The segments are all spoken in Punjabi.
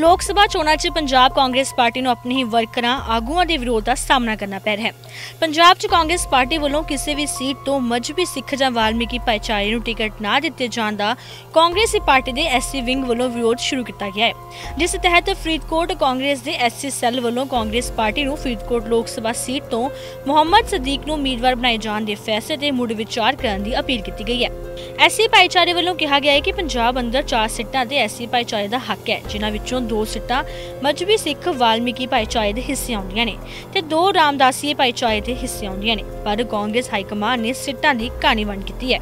ਲੋਕ ਸਭਾ ਚੋਣਾਂ 'ਚ ਪੰਜਾਬ ਕਾਂਗਰਸ ਪਾਰਟੀ ਨੂੰ ਆਪਣੇ ਵਰਕਰਾਂ ਆਗੂਆਂ ਦੇ ਵਿਰੋਧ ਦਾ ਸਾਹਮਣਾ ਕਰਨਾ ਪੈ ਰਿਹਾ ਹੈ। ਪੰਜਾਬ 'ਚ ਕਾਂਗਰਸ ਪਾਰਟੀ ਵੱਲੋਂ ਕਿਸੇ ਵੀ ਸੀਟ ਤੋਂ ਮਜਬੀ ਸਿੱਖ ਜਾਂ ਵਾਲਮੀਕੀ ਭਾਈਚਾਰੇ ਨੂੰ ਟਿਕਟ ਨਾ ਦਿੱਤੇ ਜਾਣ ਦਾ ਕਾਂਗਰਸੀ ਪਾਰਟੀ ਦੇ ਐਸਸੀ ਵਿੰਗ ਵੱਲੋਂ ਵਿਰੋਧ ਸ਼ੁਰੂ ਕੀਤਾ ਗਿਆ ਹੈ। ਜਿਸ ਤਹਿਤ ਫਰੀਦਕੋਟ ਕਾਂਗਰਸ ਦੇ ਐਸਸੀ ਸੈੱਲ ਵੱਲੋਂ ਕਾਂਗਰਸ ਪਾਰਟੀ ਨੂੰ ਫਰੀਦਕੋਟ ਲੋਕ ਸਭਾ ਸੀਟ ਤੋਂ ਮੁਹੰਮਦ ਸਦੀਕ ਨੂੰ ਉਮੀਦਵਾਰ ਬਣਾਏ ਜਾਣ ਦੇ ਫੈਸਲੇ ਤੇ ਮੁੜ ਵਿਚਾਰ ਕਰਨ ਦੀ ਅਪੀਲ ਕੀਤੀ ਗਈ ਹੈ। ਐਸਸੀ ਭਾਈਚਾਰੇ ਵੱਲੋਂ ਕਿਹਾ ਗਿਆ ਹੈ ਕਿ ਪੰਜਾਬ ਅੰਦਰ 4 ਸੀਟਾਂ ਤੇ ਐਸਸੀ ਭਾਈਚਾਰੇ ਦਾ ਹੱਕ ਹੈ, ਜਿਨ੍ਹਾਂ ਵਿੱਚੋਂ ਦੋ ਸੀਟਾਂ, ਮਜਬੀ ਸਿੱਖ ਵਾਲਮੀਕੀ ਭਾਈਚਾਰੇ ਦੇ ਹਿੱਸੇ ਆਉਂਦੀਆਂ ਨੇ ਤੇ ਦੋ ਰਾਮਦਾਸੀਏ ਭਾਈਚਾਰੇ ਦੇ ਹਿੱਸੇ ਆਉਂਦੀਆਂ ਨੇ, ਪਰ ਕਾਂਗਰਸ ਹਾਈ ਕਮਾਂਡ ਨੇ ਸੀਟਾਂ ਦੀ ਕਹਾਣੀ ਵੰਡ ਕੀਤੀ ਹੈ।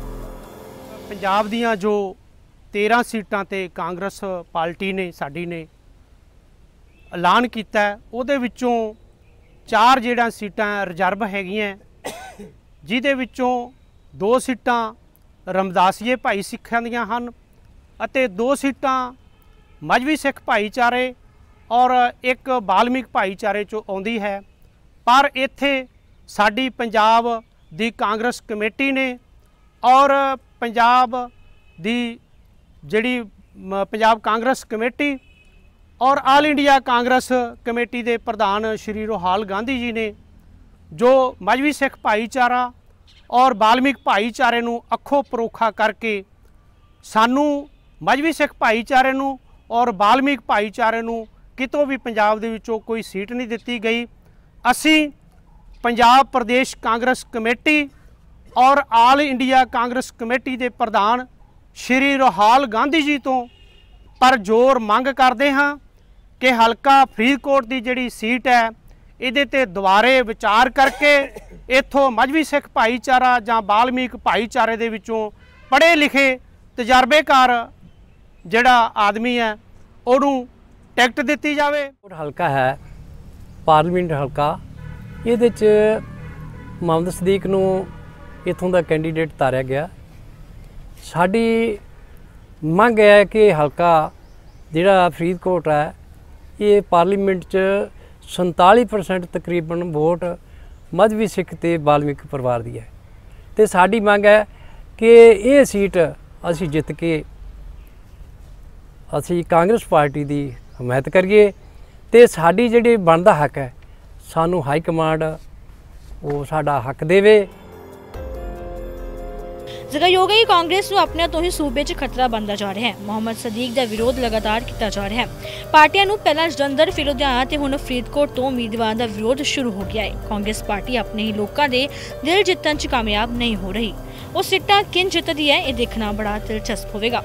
ਪੰਜਾਬ ਦੀਆਂ ਜੋ 13 ਸੀਟਾਂ ਤੇ ਕਾਂਗਰਸ ਪਾਰਟੀ ਨੇ, ਸਾਡੀ ਨੇ ਐਲਾਨ ਕੀਤਾ ਉਹਦੇ ਵਿੱਚੋਂ ਚਾਰ ਜਿਹੜਾ ਸੀਟਾਂ ਰਿਜ਼ਰਵ ਹੈਗੀਆਂ, ਜਿਹਦੇ ਵਿੱਚੋਂ ਦੋ ਸੀਟਾਂ ਰਮਦਾਸੀਏ ਭਾਈ ਸਿੱਖਾਂ ਦੀਆਂ ਹਨ ਅਤੇ ਦੋ ਸੀਟਾਂ ਮਜਬੀ ਸਿੱਖ ਭਾਈਚਾਰੇ ਔਰ ਇੱਕ ਬਾਲਮਿਕ ਭਾਈਚਾਰੇ ਚੋਂ ਆਉਂਦੀ ਹੈ। ਪਰ ਇੱਥੇ ਸਾਡੀ ਪੰਜਾਬ ਦੀ ਕਾਂਗਰਸ ਕਮੇਟੀ ਨੇ ਔਰ ਪੰਜਾਬ ਦੀ ਜਿਹੜੀ ਪੰਜਾਬ ਕਾਂਗਰਸ ਕਮੇਟੀ ਔਰ ਆਲ ਇੰਡੀਆ ਕਾਂਗਰਸ ਕਮੇਟੀ ਦੇ ਪ੍ਰਧਾਨ ਸ਼੍ਰੀ ਰੋਹਾਲ ਗਾਂਧੀ ਜੀ ਨੇ ਜੋ ਮਜ਼ਵੀ ਸਿੱਖ ਭਾਈਚਾਰਾ ਔਰ ਬਾਲਮਿਕ ਭਾਈਚਾਰੇ ਨੂੰ ਅੱਖੋਂ ਪਰੋਖਾ ਕਰਕੇ ਸਾਨੂੰ ਮਜਬੀ ਸਿੱਖ ਭਾਈਚਾਰੇ ਨੂੰ ਔਰ ਬਾਲਮੀਕ ਭਾਈਚਾਰੇ ਨੂੰ ਕਿਤੋਂ ਵੀ ਪੰਜਾਬ ਦੇ ਵਿੱਚੋਂ ਕੋਈ ਸੀਟ ਨਹੀਂ ਦਿੱਤੀ ਗਈ। ਅਸੀਂ ਪੰਜਾਬ ਪ੍ਰਦੇਸ਼ ਕਾਂਗਰਸ ਕਮੇਟੀ ਔਰ ਆਲ ਇੰਡੀਆ ਕਾਂਗਰਸ ਕਮੇਟੀ ਦੇ ਪ੍ਰਧਾਨ ਸ਼੍ਰੀ ਰੋਹਾਲ ਗਾਂਧੀ ਜੀ ਤੋਂ ਪਰ ਜ਼ੋਰ ਮੰਗ ਕਰਦੇ ਹਾਂ ਕਿ ਹਲਕਾ ਫਰੀਦਕੋਟ ਦੀ ਜਿਹੜੀ ਸੀਟ ਹੈ, ਇਹਦੇ ਤੇ ਦੁਬਾਰੇ ਵਿਚਾਰ ਕਰਕੇ ਇੱਥੋਂ ਮਜ਼ਵੀ ਸਿੱਖ ਭਾਈਚਾਰਾ ਜਾਂ ਬਾਲਮੀਕ ਭਾਈਚਾਰੇ ਦੇ ਵਿੱਚੋਂ ਪੜ੍ਹੇ ਲਿਖੇ ਤਜਰਬੇਕਾਰ ਜਿਹੜਾ ਆਦਮੀ ਹੈ, ਉਹਨੂੰ ਟਿਕਟ ਦਿੱਤੀ ਜਾਵੇ। ਹਲਕਾ ਹੈ, ਪਾਰਲੀਮੈਂਟ ਹਲਕਾ। ਇਹਦੇ ਚ ਮੁਹੰਮਦ ਸਦੀਕ ਨੂੰ ਇਥੋਂ ਦਾ ਕੈਂਡੀਡੇਟ ਤਾਰਿਆ ਗਿਆ। ਸਾਡੀ ਮੰਗ ਹੈ ਕਿ ਹਲਕਾ ਜਿਹੜਾ ਫਰੀਦਕੋਟ ਹੈ, ਇਹ ਪਾਰਲੀਮੈਂਟ ਚ 47% ਤਕਰੀਬਨ ਵੋਟ ਮਧਵੀ ਸਿੱਖ ਤੇ ਬਾਲਮਿਕ ਪਰਿਵਾਰ ਦੀ ਹੈ। ਤੇ ਸਾਡੀ ਮੰਗ ਹੈ ਕਿ ਇਹ ਸੀਟ ਅਸੀਂ ਜਿੱਤ ਕੇ ਅਸੀਂ ਕਾਂਗਰਸ ਪਾਰਟੀ ਦੀ ਹਮਾਇਤ ਕਰੀਏ ਤੇ ਸਾਡੀ ਜਿਹੜੀ ਬਣਦਾ ਹੱਕ ਹੈ, ਸਾਨੂੰ ਹਾਈ ਕਮਾਂਡ ਉਹ ਸਾਡਾ ਹੱਕ ਦੇਵੇ। ਜ਼ਿਕਰਯੋਗ ਹੈ ਕਾਂਗਰਸ ਨੂੰ ਆਪਣੇ ਤੋਂ ਹੀ ਸੂਬੇ 'ਚ ਖਤਰਾ ਬਣਦਾ ਜਾ ਰਿਹਾ ਹੈ। ਮੁਹੰਮਦ ਸਦੀਕ ਦਾ ਵਿਰੋਧ ਲਗਾਤਾਰ ਕੀਤਾ ਜਾ ਰਿਹਾ ਹੈ। ਪਾਰਟੀਆਂ ਨੂੰ ਪਹਿਲਾਂ ਜਲੰਧਰ ਫਿਰ ਲੁਧਿਆਣਾ ਤੇ ਹੁਣ ਫਰੀਦਕੋਟ ਤੋਂ ਉਮੀਦਵਾਰਾਂ ਦਾ ਵਿਰੋਧ ਸ਼ੁਰੂ ਹੋ ਗਿਆ ਹੈ। ਕਾਂਗਰਸ ਪਾਰਟੀ ਆਪਣੇ ਹੀ ਲੋਕਾਂ ਦੇ ਦਿਲ ਜਿੱਤਣ 'ਚ ਕਾਮਯਾਬ ਨਹੀਂ ਹੋ ਰਹੀ। ਉਹ ਸਿੱਟਾ ਕਿਨ ਜਿੱਤਦੀ ਹੈ, ਇਹ ਦੇਖਣਾ ਬੜਾ ਦਿਲਚਸਪ ਹੋਵੇਗਾ।